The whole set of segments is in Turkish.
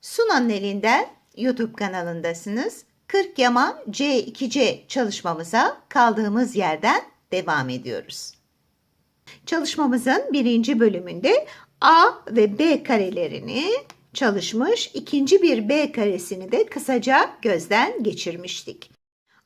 Sunan'ın elinden YouTube kanalındasınız. 40 yama C2C çalışmamıza kaldığımız yerden devam ediyoruz. Çalışmamızın birinci bölümünde A ve B karelerini çalışmış, ikinci bir B karesini de kısaca gözden geçirmiştik.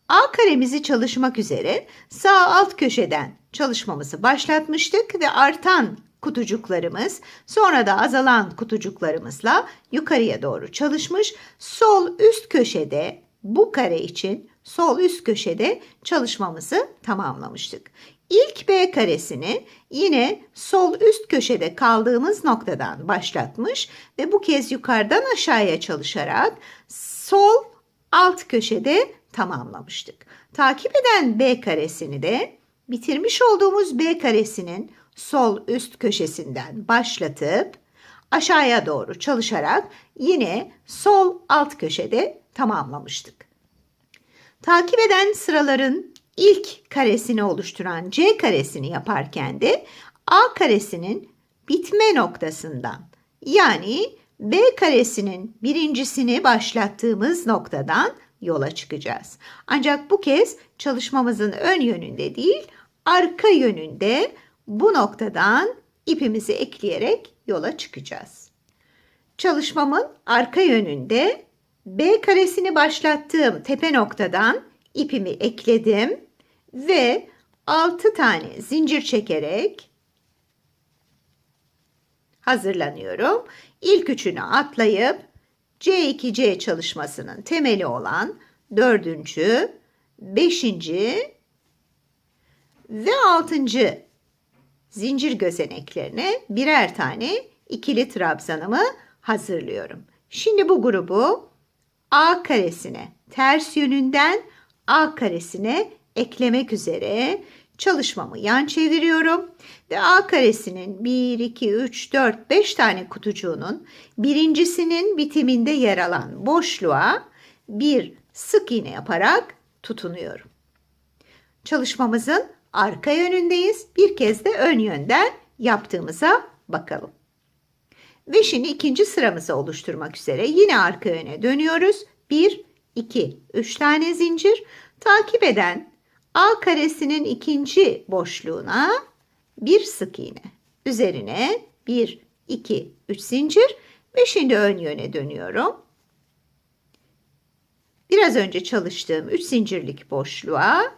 A karemizi çalışmak üzere sağ alt köşeden çalışmamızı başlatmıştık ve artan kutucuklarımız sonra da azalan kutucuklarımızla yukarıya doğru çalışmış. Sol üst köşede bu kare için sol üst köşede çalışmamızı tamamlamıştık. İlk B karesini yine sol üst köşede kaldığımız noktadan başlatmış ve bu kez yukarıdan aşağıya çalışarak sol alt köşede tamamlamıştık. Takip eden B karesini de bitirmiş olduğumuz B karesinin sol üst köşesinden başlatıp aşağıya doğru çalışarak yine sol alt köşede tamamlamıştık. Takip eden sıraların ilk karesini oluşturan C karesini yaparken de A karesinin bitme noktasından yani B karesinin birincisini başlattığımız noktadan yola çıkacağız. Ancak bu kez çalışmamızın ön yönünde değil, arka yönünde bu noktadan ipimizi ekleyerek yola çıkacağız. Çalışmamın arka yönünde B karesini başlattığım tepe noktadan ipimi ekledim ve 6 tane zincir çekerek hazırlanıyorum. İlk üçünü atlayıp C2C çalışmasının temeli olan dördüncü, beşinci ve altıncı zincir gözeneklerine birer tane ikili trabzanımı hazırlıyorum. Şimdi bu grubu A karesine ters yönünden A karesine eklemek üzere çalışmamı yan çeviriyorum ve A karesinin 1, 2, 3, 4, 5 tane kutucuğunun birincisinin bitiminde yer alan boşluğa bir sık iğne yaparak tutunuyorum. Çalışmamızın arka yönündeyiz. Bir kez de ön yönden yaptığımıza bakalım. Ve şimdi ikinci sıramızı oluşturmak üzere yine arka yöne dönüyoruz. 1, 2, 3 tane zincir. Takip eden A karesinin ikinci boşluğuna bir sık iğne. Üzerine 1, 2, 3 zincir ve şimdi ön yöne dönüyorum. Biraz önce çalıştığım 3 zincirlik boşluğa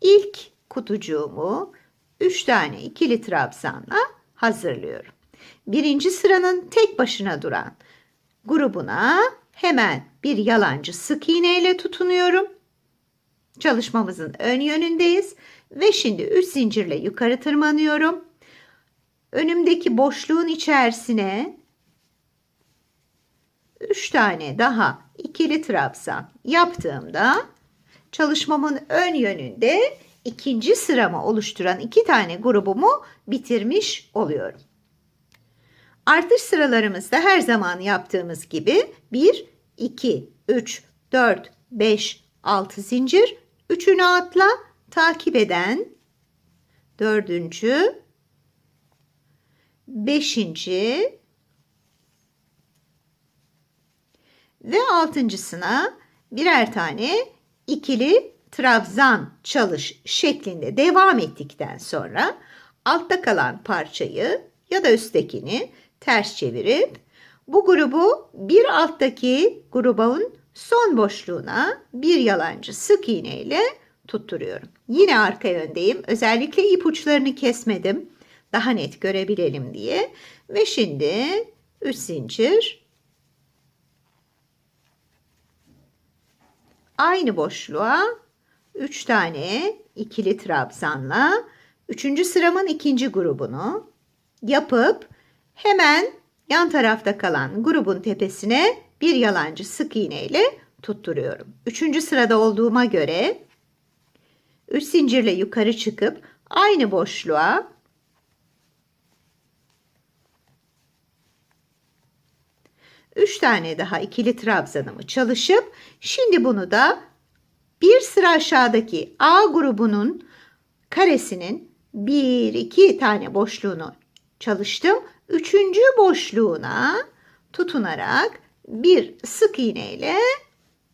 ilk kutucuğumu 3 tane ikili trabzanla hazırlıyorum. Birinci sıranın tek başına duran grubuna hemen bir yalancı sık iğne ile tutunuyorum. Çalışmamızın ön yönündeyiz ve şimdi 3 zincirle yukarı tırmanıyorum. Önümdeki boşluğun içerisine 3 tane daha ikili trabzan yaptığımda çalışmamın ön yönünde ikinci sıramı oluşturan iki tane grubumu bitirmiş oluyorum. Artış sıralarımızda her zaman yaptığımız gibi 1, 2, 3, 4, 5, 6 zincir. Üçünü atla takip eden dördüncü, beşinci ve altıncısına birer tane ikili trabzan çalış şeklinde devam ettikten sonra altta kalan parçayı ya da üsttekini ters çevirip bu grubu bir alttaki grubun son boşluğuna bir yalancı sık iğne ile tutturuyorum. Yine arka yöndeyim. Özellikle ipuçlarını kesmedim. Daha net görebilelim diye. Ve şimdi 3 zincir aynı boşluğa 3 tane ikili trabzanla 3. sıramın ikinci grubunu yapıp hemen yan tarafta kalan grubun tepesine bir yalancı sık iğne ile tutturuyorum. Üçüncü sırada olduğuma göre 3 zincirle yukarı çıkıp aynı boşluğa üç tane daha ikili trabzanımı çalışıp şimdi bunu da bir sıra aşağıdaki A grubunun karesinin bir iki tane boşluğunu çalıştım. Üçüncü boşluğuna tutunarak bir sık iğne ile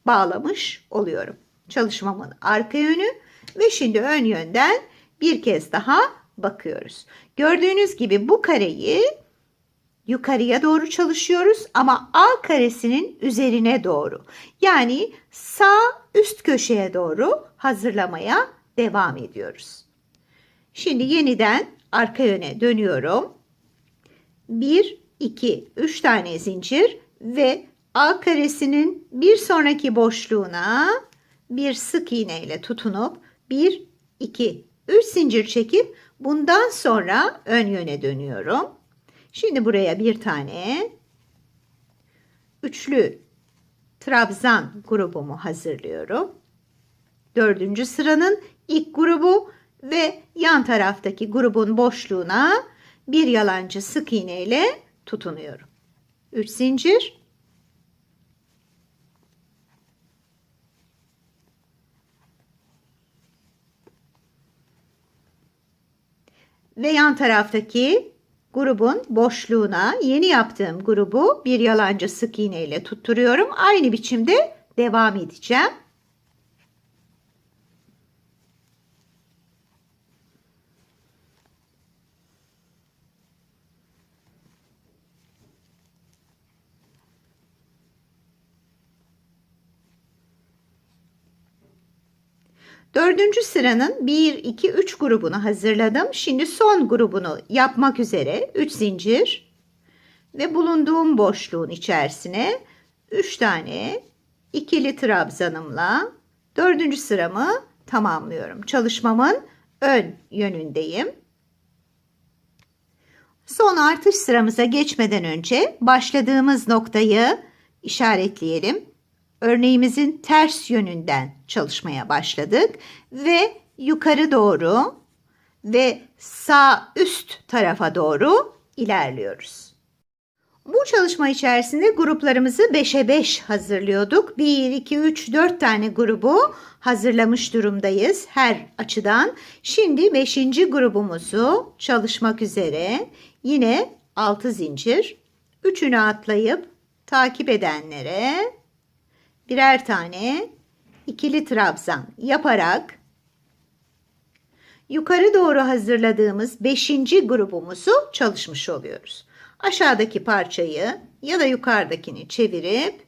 bağlamış oluyorum. Çalışmamın arka yönü ve şimdi ön yönden bir kez daha bakıyoruz. Gördüğünüz gibi bu kareyi yukarıya doğru çalışıyoruz ama A karesinin üzerine doğru. Yani sağ üst köşeye doğru hazırlamaya devam ediyoruz. Şimdi yeniden arka yöne dönüyorum. 1, 2, 3 tane zincir ve A karesinin bir sonraki boşluğuna bir sık iğne ile tutunup 1, 2, 3 zincir çekip bundan sonra ön yöne dönüyorum. Şimdi buraya bir tane üçlü trabzan grubumu hazırlıyorum. Dördüncü sıranın ilk grubu ve yan taraftaki grubun boşluğuna bir yalancı sık iğne ile tutunuyorum. 3 zincir. Ve yan taraftaki grubun boşluğuna yeni yaptığım grubu bir yalancı sık iğne ile tutturuyorum. Aynı biçimde devam edeceğim. Dördüncü sıranın 1, 2, 3 grubunu hazırladım. Şimdi son grubunu yapmak üzere 3 zincir ve bulunduğum boşluğun içerisine 3 tane ikili trabzanımla dördüncü sıramı tamamlıyorum. Çalışmamın ön yönündeyim. Son artış sıramıza geçmeden önce başladığımız noktayı işaretleyelim örneğimizin ters yönünden çalışmaya başladık ve yukarı doğru ve sağ üst tarafa doğru ilerliyoruz. Bu çalışma içerisinde gruplarımızı 5'e 5 hazırlıyorduk. 1, 2, 3, 4 tane grubu hazırlamış durumdayız her açıdan. Şimdi 5. grubumuzu çalışmak üzere yine 6 zincir, 3'ünü atlayıp takip edenlere birer tane ikili trabzan yaparak yukarı doğru hazırladığımız 5. grubumuzu çalışmış oluyoruz. Aşağıdaki parçayı ya da yukarıdakini çevirip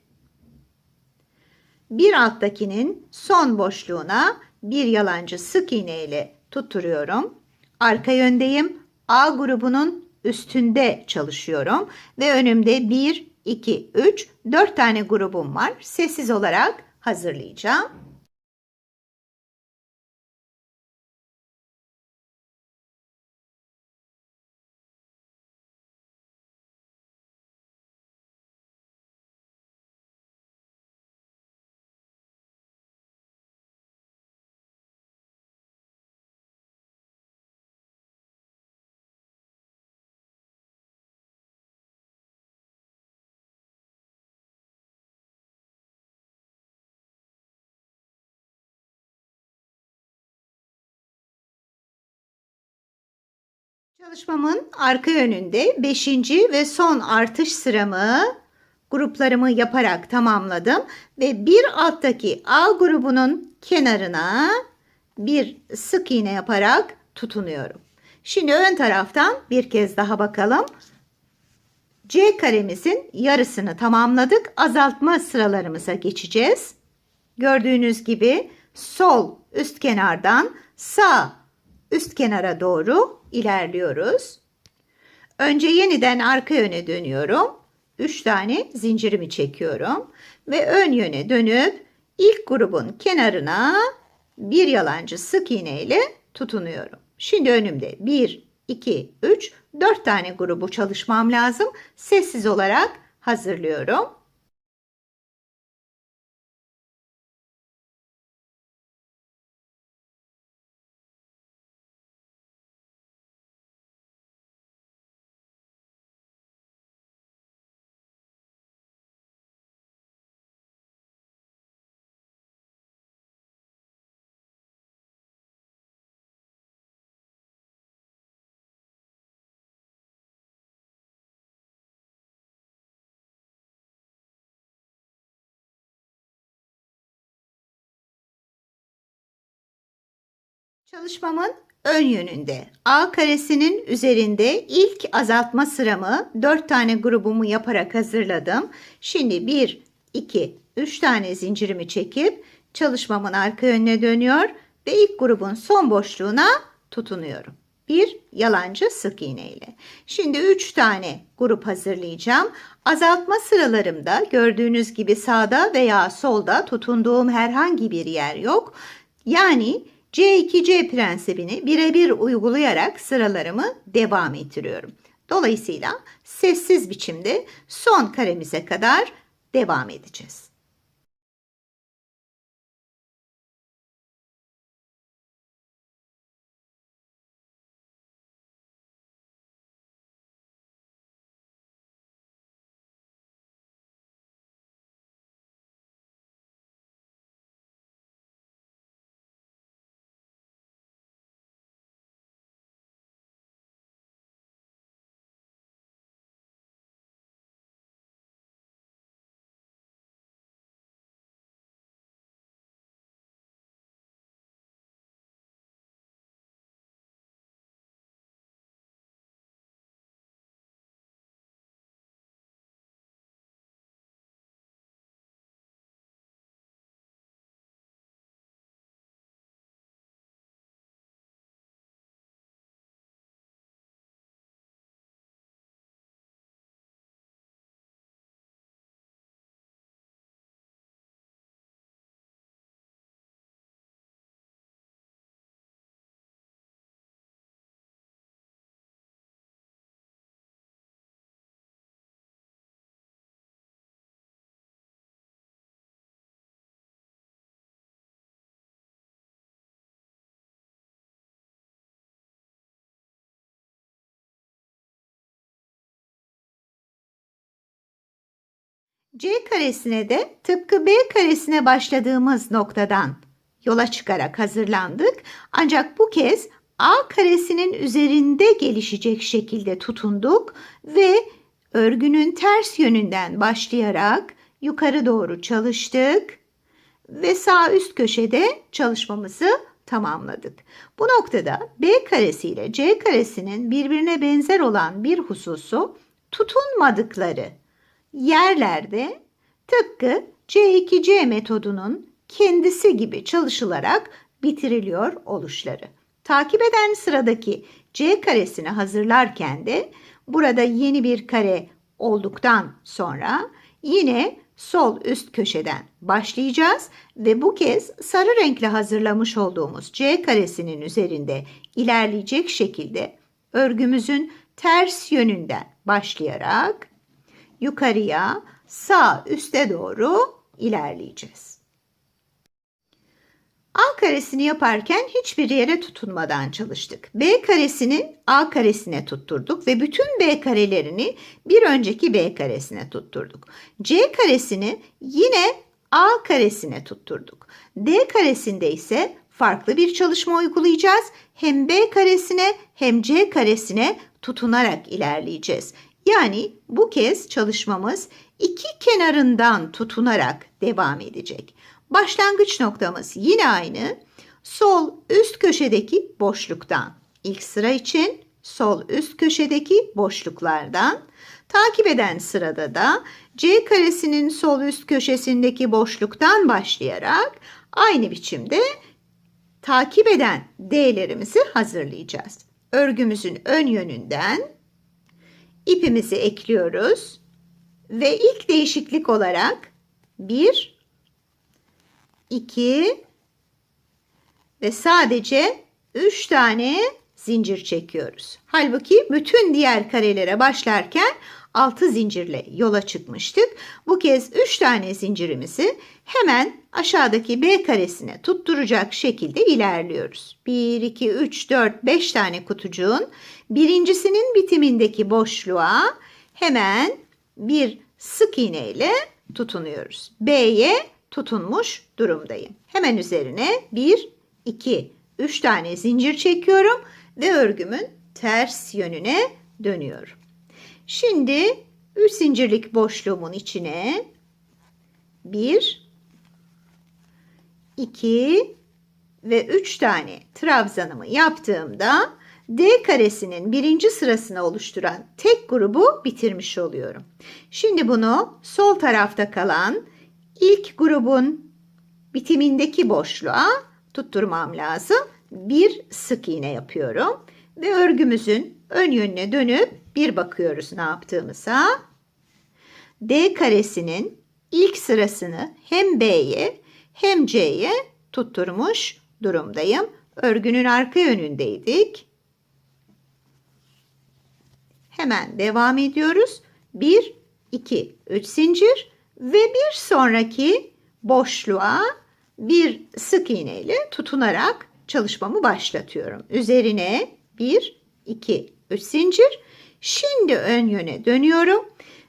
bir alttakinin son boşluğuna bir yalancı sık iğne ile tutturuyorum. Arka yöndeyim. A grubunun üstünde çalışıyorum ve önümde bir 2, 3, 4 tane grubum var. Sessiz olarak hazırlayacağım. Çalışmamın arka yönünde 5. ve son artış sıramı gruplarımı yaparak tamamladım ve bir alttaki A grubunun kenarına bir sık iğne yaparak tutunuyorum. Şimdi ön taraftan bir kez daha bakalım. C karemizin yarısını tamamladık. Azaltma sıralarımıza geçeceğiz. Gördüğünüz gibi sol üst kenardan sağ üst kenara doğru ilerliyoruz. Önce yeniden arka yöne dönüyorum. 3 tane zincirimi çekiyorum ve ön yöne dönüp ilk grubun kenarına bir yalancı sık iğne ile tutunuyorum. Şimdi önümde 1, 2, 3, 4 tane grubu çalışmam lazım. Sessiz olarak hazırlıyorum. Çalışmamın ön yönünde A karesinin üzerinde ilk azaltma sıramı 4 tane grubumu yaparak hazırladım. Şimdi 1, 2, 3 tane zincirimi çekip çalışmamın arka yönüne dönüyor ve ilk grubun son boşluğuna tutunuyorum. Bir yalancı sık iğne ile. Şimdi 3 tane grup hazırlayacağım. Azaltma sıralarımda gördüğünüz gibi sağda veya solda tutunduğum herhangi bir yer yok. Yani C2C prensibini birebir uygulayarak sıralarımı devam ettiriyorum. Dolayısıyla sessiz biçimde son karemize kadar devam edeceğiz. C karesine de tıpkı B karesine başladığımız noktadan yola çıkarak hazırlandık. Ancak bu kez A karesinin üzerinde gelişecek şekilde tutunduk ve örgünün ters yönünden başlayarak yukarı doğru çalıştık ve sağ üst köşede çalışmamızı tamamladık. Bu noktada B karesi ile C karesinin birbirine benzer olan bir hususu tutunmadıkları yerlerde tıpkı C2C metodunun kendisi gibi çalışılarak bitiriliyor oluşları. Takip eden sıradaki C karesini hazırlarken de burada yeni bir kare olduktan sonra yine sol üst köşeden başlayacağız ve bu kez sarı renkle hazırlamış olduğumuz C karesinin üzerinde ilerleyecek şekilde örgümüzün ters yönünden başlayarak yukarıya sağ üste doğru ilerleyeceğiz. A karesini yaparken hiçbir yere tutunmadan çalıştık. B karesini A karesine tutturduk ve bütün B karelerini bir önceki B karesine tutturduk. C karesini yine A karesine tutturduk. D karesinde ise farklı bir çalışma uygulayacağız. Hem B karesine hem C karesine tutunarak ilerleyeceğiz. Yani bu kez çalışmamız iki kenarından tutunarak devam edecek. Başlangıç noktamız yine aynı. Sol üst köşedeki boşluktan. İlk sıra için sol üst köşedeki boşluklardan. Takip eden sırada da C karesinin sol üst köşesindeki boşluktan başlayarak aynı biçimde takip eden D'lerimizi hazırlayacağız. Örgümüzün ön yönünden ipimizi ekliyoruz ve ilk değişiklik olarak 1 2 ve sadece 3 tane zincir çekiyoruz. Halbuki bütün diğer karelere başlarken 6 zincirle yola çıkmıştık. Bu kez 3 tane zincirimizi hemen aşağıdaki B karesine tutturacak şekilde ilerliyoruz. 1, 2, 3, 4, 5 tane kutucuğun birincisinin bitimindeki boşluğa hemen bir sık iğne ile tutunuyoruz. B'ye tutunmuş durumdayım. Hemen üzerine 1, 2, 3 tane zincir çekiyorum ve örgümün ters yönüne dönüyorum. Şimdi 3 zincirlik boşluğumun içine 1 2 ve 3 tane trabzanımı yaptığımda D karesinin birinci sırasını oluşturan tek grubu bitirmiş oluyorum. Şimdi bunu sol tarafta kalan ilk grubun bitimindeki boşluğa tutturmam lazım. Bir sık iğne yapıyorum ve örgümüzün ön yönüne dönüp bir bakıyoruz ne yaptığımıza. D karesinin ilk sırasını hem B'ye hem C'ye tutturmuş durumdayım. Örgünün arka yönündeydik. Hemen devam ediyoruz. 1, 2, 3 zincir ve bir sonraki boşluğa bir sık iğne ile tutunarak çalışmamı başlatıyorum. Üzerine 1, 2, 3 zincir. Şimdi ön yöne dönüyorum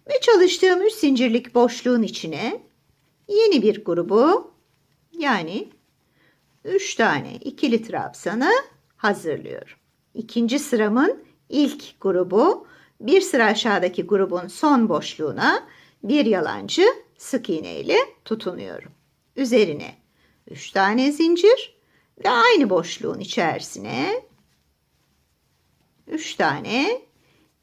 ve çalıştığım 3 zincirlik boşluğun içine yeni bir grubu yani 3 tane ikili trabzanı hazırlıyorum. İkinci sıramın ilk grubu bir sıra aşağıdaki grubun son boşluğuna bir yalancı sık iğne ile tutunuyorum. Üzerine 3 tane zincir ve aynı boşluğun içerisine 3 tane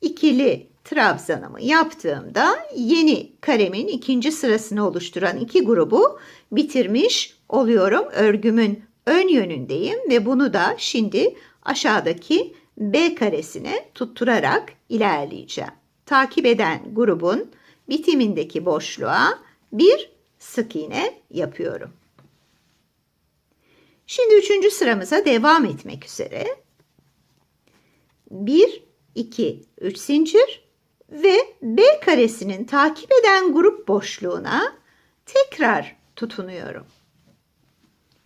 ikili trabzanımı yaptığımda yeni karemin ikinci sırasını oluşturan iki grubu bitirmiş oluyorum. Örgümün ön yönündeyim ve bunu da şimdi aşağıdaki B karesine tutturarak ilerleyeceğim. Takip eden grubun bitimindeki boşluğa bir sık iğne yapıyorum. Şimdi üçüncü sıramıza devam etmek üzere 1, 2, 3 zincir ve B karesinin takip eden grup boşluğuna tekrar tutunuyorum.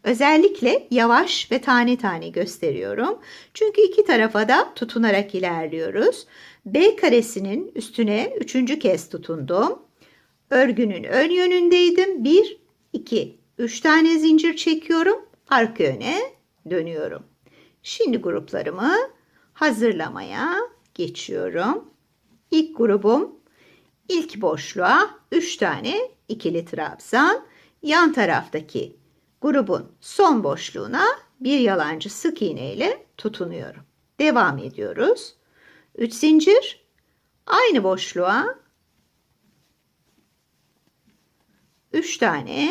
Özellikle yavaş ve tane tane gösteriyorum. Çünkü iki tarafa da tutunarak ilerliyoruz. B karesinin üstüne üçüncü kez tutundum. Örgünün ön yönündeydim. 1, 2, 3 tane zincir çekiyorum. Arka yöne dönüyorum. Şimdi gruplarımı hazırlamaya geçiyorum. İlk grubum ilk boşluğa 3 tane ikili trabzan. Yan taraftaki grubun son boşluğuna bir yalancı sık iğne ile tutunuyorum. Devam ediyoruz. 3 zincir aynı boşluğa 3 tane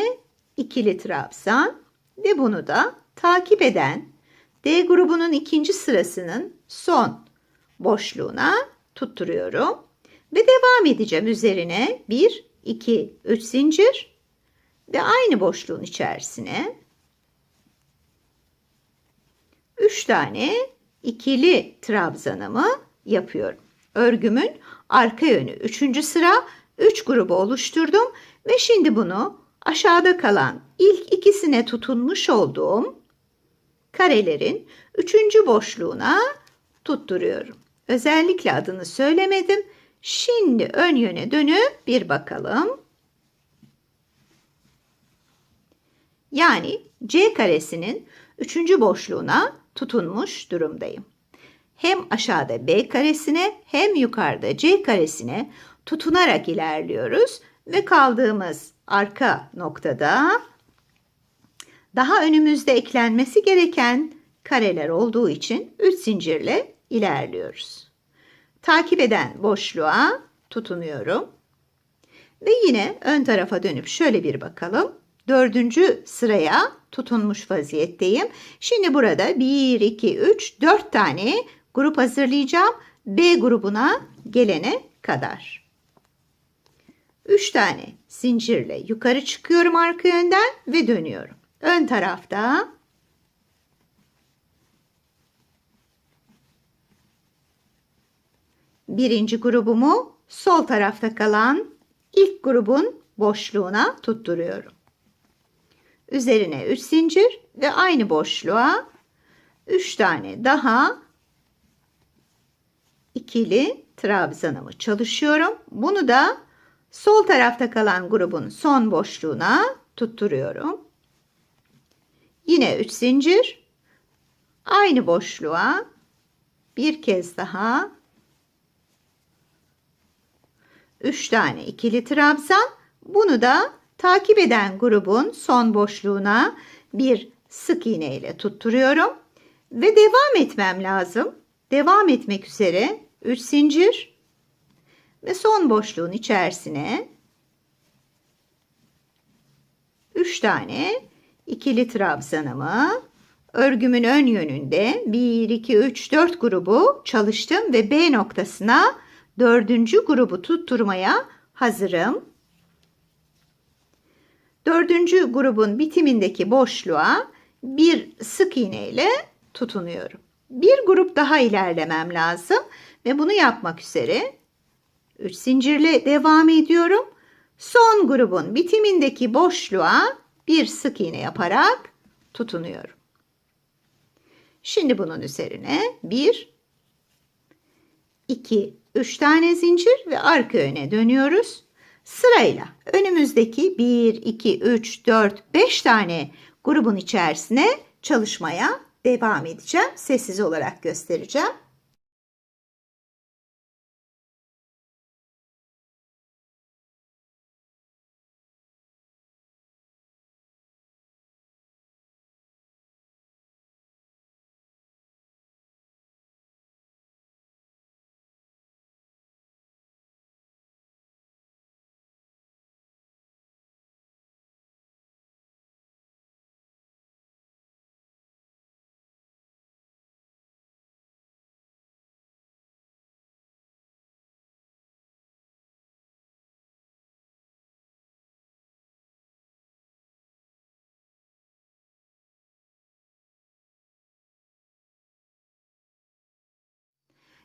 ikili trabzan ve bunu da takip eden D grubunun ikinci sırasının son boşluğuna tutturuyorum ve devam edeceğim üzerine 1 2 3 zincir ve aynı boşluğun içerisine 3 tane ikili trabzanımı yapıyorum. Örgümün arka yönü 3. sıra 3 grubu oluşturdum ve şimdi bunu aşağıda kalan ilk ikisine tutunmuş olduğum karelerin 3. boşluğuna tutturuyorum. Özellikle adını söylemedim. Şimdi ön yöne dönüp bir bakalım. Yani C karesinin 3. boşluğuna tutunmuş durumdayım. Hem aşağıda B karesine hem yukarıda C karesine tutunarak ilerliyoruz ve kaldığımız arka noktada daha önümüzde eklenmesi gereken kareler olduğu için 3 zincirle ilerliyoruz. Takip eden boşluğa tutunuyorum. Ve yine ön tarafa dönüp şöyle bir bakalım. Dördüncü sıraya tutunmuş vaziyetteyim. Şimdi burada 1, 2, 3, 4 tane grup hazırlayacağım. B grubuna gelene kadar. 3 tane zincirle yukarı çıkıyorum arka yönden ve dönüyorum. Ön tarafta birinci grubumu sol tarafta kalan ilk grubun boşluğuna tutturuyorum. Üzerine 3 zincir ve aynı boşluğa 3 tane daha ikili trabzanımı çalışıyorum. Bunu da sol tarafta kalan grubun son boşluğuna tutturuyorum. Yine 3 zincir. Aynı boşluğa bir kez daha 3 tane ikili trabzan. Bunu da takip eden grubun son boşluğuna bir sık iğne ile tutturuyorum ve devam etmem lazım. Devam etmek üzere 3 zincir ve son boşluğun içerisine 3 tane ikili trabzanımı örgümün ön yönünde 1 2 3 4 grubu çalıştım ve B noktasına dördüncü grubu tutturmaya hazırım. Dördüncü grubun bitimindeki boşluğa bir sık iğne ile tutunuyorum. Bir grup daha ilerlemem lazım ve bunu yapmak üzere 3 zincirle devam ediyorum. Son grubun bitimindeki boşluğa bir sık iğne yaparak tutunuyorum. Şimdi bunun üzerine 1 2 3 tane zincir ve arka öne dönüyoruz. Sırayla önümüzdeki 1 2 3 4 5 tane grubun içerisine çalışmaya devam edeceğim. Sessiz olarak göstereceğim.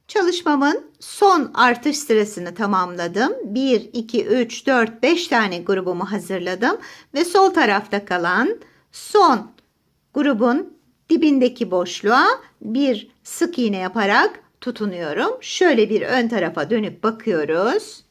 Çalışmamın son artış sırasını tamamladım. 1, 2, 3, 4, 5 tane grubumu hazırladım. Ve sol tarafta kalan son grubun dibindeki boşluğa bir sık iğne yaparak tutunuyorum. Şöyle bir ön tarafa dönüp bakıyoruz.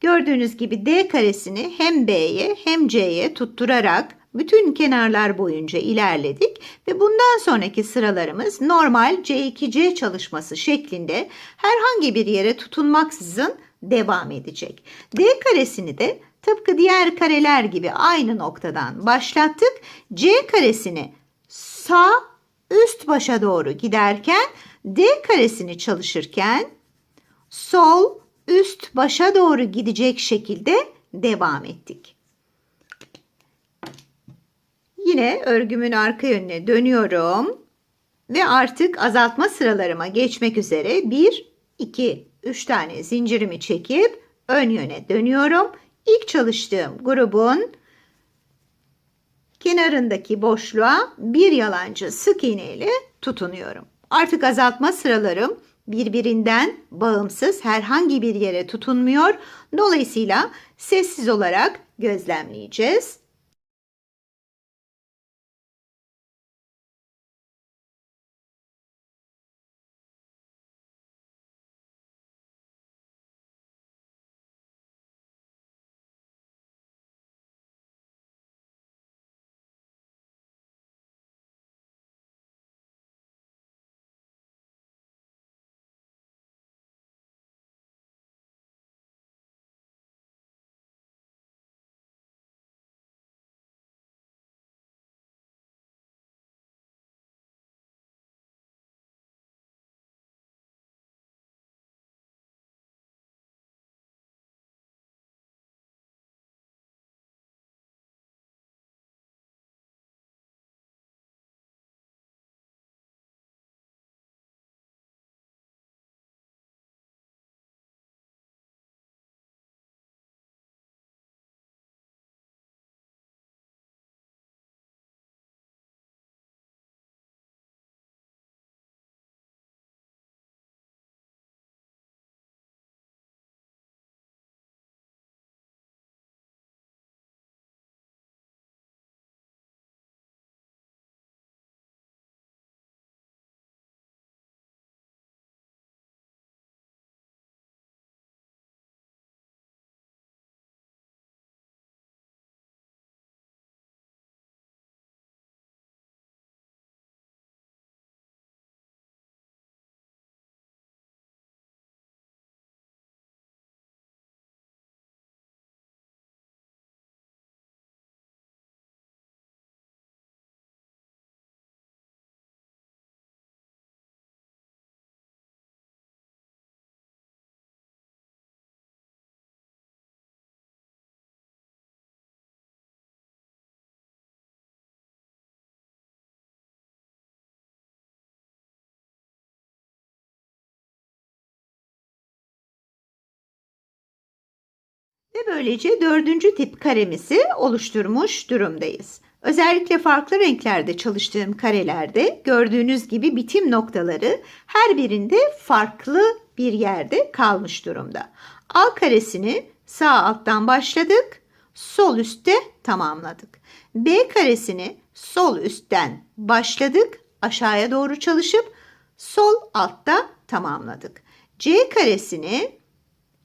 Gördüğünüz gibi D karesini hem B'ye hem C'ye tutturarak bütün kenarlar boyunca ilerledik ve bundan sonraki sıralarımız normal C2C çalışması şeklinde herhangi bir yere tutunmaksızın devam edecek. D karesini de tıpkı diğer kareler gibi aynı noktadan başlattık. C karesini sağ üst başa doğru giderken D karesini çalışırken sol üst başa doğru gidecek şekilde devam ettik. Yine örgümün arka yönüne dönüyorum. Ve artık azaltma sıralarıma geçmek üzere 1, 2, 3 tane zincirimi çekip ön yöne dönüyorum. İlk çalıştığım grubun kenarındaki boşluğa bir yalancı sık iğne ile tutunuyorum. Artık azaltma sıralarım birbirinden bağımsız herhangi bir yere tutunmuyor. Dolayısıyla sessiz olarak gözlemleyeceğiz. Ve böylece dördüncü tip karemizi oluşturmuş durumdayız. Özellikle farklı renklerde çalıştığım karelerde gördüğünüz gibi bitim noktaları her birinde farklı bir yerde kalmış durumda. A karesini sağ alttan başladık, sol üstte tamamladık. B karesini sol üstten başladık, aşağıya doğru çalışıp sol altta tamamladık. C karesini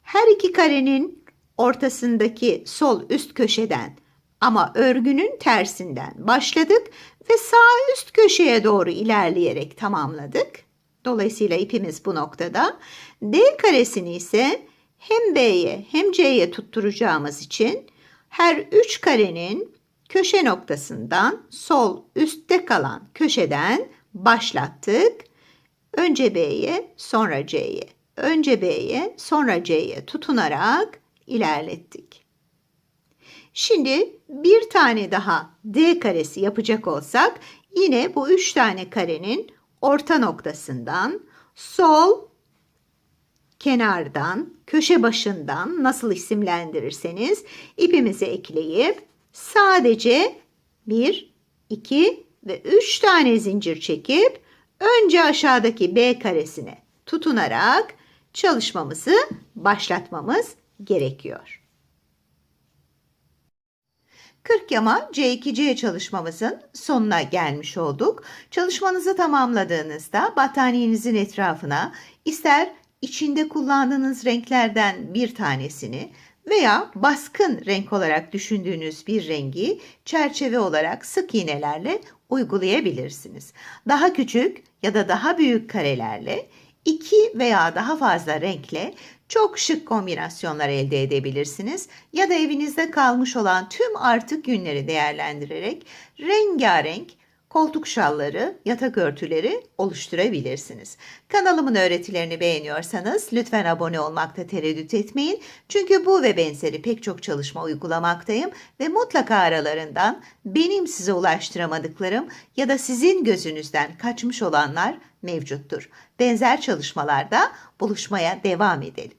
her iki karenin ortasındaki sol üst köşeden ama örgünün tersinden başladık ve sağ üst köşeye doğru ilerleyerek tamamladık. Dolayısıyla ipimiz bu noktada. D karesini ise hem B'ye hem C'ye tutturacağımız için her üç karenin köşe noktasından sol üstte kalan köşeden başlattık. Önce B'ye, sonra C'ye, önce B'ye, sonra C'ye tutunarak ilerlettik. Şimdi bir tane daha D karesi yapacak olsak yine bu üç tane karenin orta noktasından sol kenardan, köşe başından nasıl isimlendirirseniz ipimizi ekleyip sadece 1, 2 ve 3 tane zincir çekip önce aşağıdaki B karesine tutunarak çalışmamızı başlatmamız gerekiyor. 40 yama C2C çalışmamızın sonuna gelmiş olduk. Çalışmanızı tamamladığınızda battaniyenizin etrafına ister içinde kullandığınız renklerden bir tanesini veya baskın renk olarak düşündüğünüz bir rengi çerçeve olarak sık iğnelerle uygulayabilirsiniz. Daha küçük ya da daha büyük karelerle iki veya daha fazla renkle çok şık kombinasyonlar elde edebilirsiniz. Ya da evinizde kalmış olan tüm artık günleri değerlendirerek rengarenk koltuk şalları, yatak örtüleri oluşturabilirsiniz. Kanalımın öğretilerini beğeniyorsanız lütfen abone olmakta tereddüt etmeyin. Çünkü bu ve benzeri pek çok çalışma uygulamaktayım ve mutlaka aralarından benim size ulaştıramadıklarım ya da sizin gözünüzden kaçmış olanlar mevcuttur. Benzer çalışmalarda buluşmaya devam edelim.